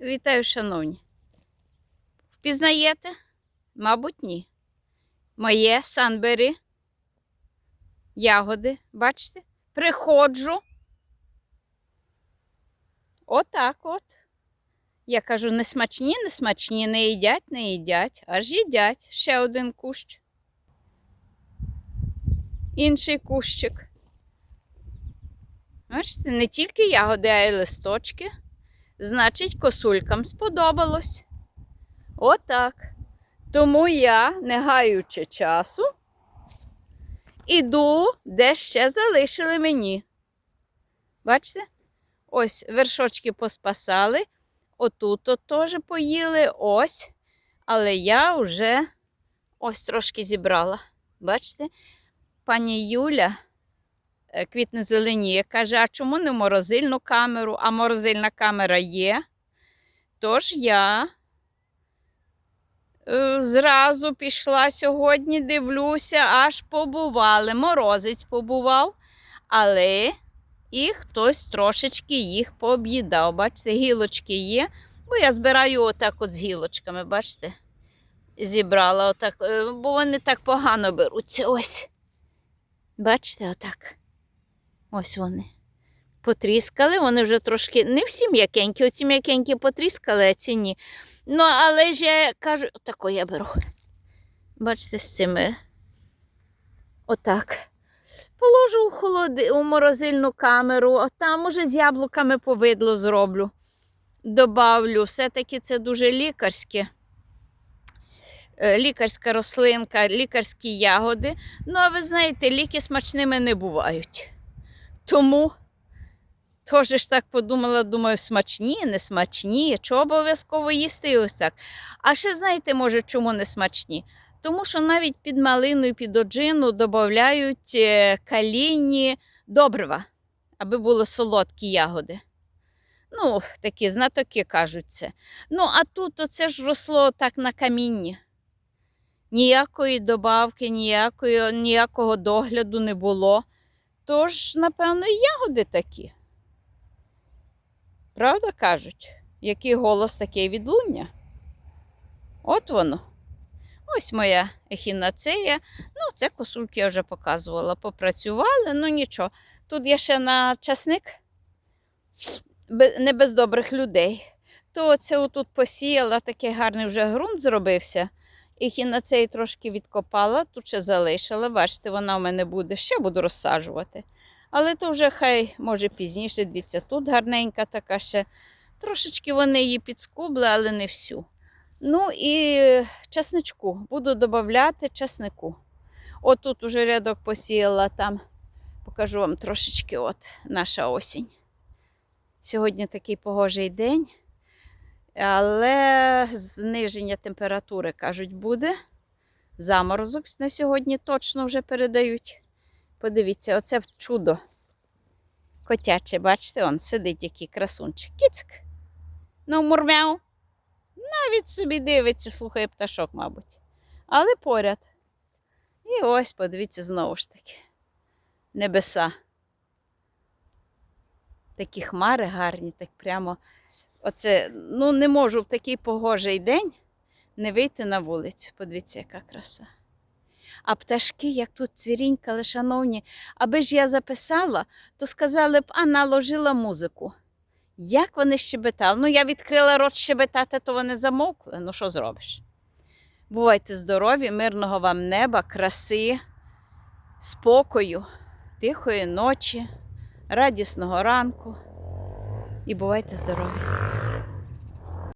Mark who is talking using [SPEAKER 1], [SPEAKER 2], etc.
[SPEAKER 1] Вітаю, шановні. Впізнаєте? Мабуть, ні. Моє санбері. Ягоди, бачите? Приходжу. Отак от. Я кажу, не смачні, не смачні, не їдять, не їдять, аж їдять. Ще один кущ. Інший кущик. Бачите, не тільки ягоди, а й листочки. Значить, косулькам сподобалось. Отак. Тому я, не гаючи часу, іду, де ще залишили мені. Бачите? Ось вершочки поспасали. Отут от теж поїли, ось. Але я вже ось трошки зібрала. Бачите? Пані Юля квітне зеленіє, каже, а чому не морозильну камеру? А морозильна камера є. Тож я е, зразу пішла сьогодні, дивлюся, аж побували. Морозець побував, але і хтось трошечки їх пооб'їдав. Бачите, гілочки є, бо я збираю отак от з гілочками, бачите? Зібрала отак, е, бо вони так погано беруться. Ось. Бачите, отак. Ось вони. Потріскали, вони вже трошки, не всі м'якенькі, оці м'якенькі потріскали, а ці ні. Ну, але ж я кажу, отако я беру. Бачите, з цими. Отак. Положу у, холоди, у морозильну камеру, а там уже з яблуками повидло зроблю. Добавлю. Все-таки це дуже лікарське. Е, Лікарська рослинка, лікарські ягоди. Ну, а ви знаєте, ліки смачними не бувають. Тому теж ж так подумала, думаю, смачні, не смачні, що обов'язково їсти ось так. А ще знаєте, може, чому не смачні? Тому що навіть під малину і під оджину додають е, калійні добрива, аби були солодкі ягоди. Ну, такі знатоки кажуть це. Ну, а тут оце ж росло так на камінні. Ніякої добавки, ніякої, ніякого догляду не було. Тож, напевно, і ягоди такі. Правда кажуть, який голос таке відлуння? От воно. Ось моя ехінацея. Ну, це косульки я вже показувала. Попрацювали, ну нічого. Тут я ще на часник не без добрих людей. То оце отут посіяла, такий гарний вже ґрунт зробився. Ехінацеї трошки відкопала, тут ще залишила. Бачите, вона в мене буде, ще буду розсаджувати. Але то вже хай, може, пізніше, дивіться, тут гарненька така ще. Трошечки вони її підскубли, але не всю. Ну і часничку. Буду додати часнику. От тут уже рядок посіяла там. Покажу вам трошечки от наша осінь. Сьогодні такий погожий день, але зниження температури, кажуть, буде. Заморозок на сьогодні точно вже передають. Подивіться, оце чудо. Котяче, бачите, он сидить який красунчик. Кіцьк. Ну, мурмяу. Навіть собі дивиться, слухає пташок, мабуть. Але поряд. І ось, подивіться, знову ж таки. Небеса. Такі хмари гарні, так прямо. Оце, ну, не можу в такий погожий день не вийти на вулицю. Подивіться, яка краса. А пташки, як тут цвірінькали, шановні, аби ж я записала, то сказали б, а наложила музику. Як вони щебетали? Ну, я відкрила рот щебетати, то вони замовкли. Ну, що зробиш? Бувайте здорові, мирного вам неба, краси, спокою, тихої ночі, радісного ранку. І бувайте здорові!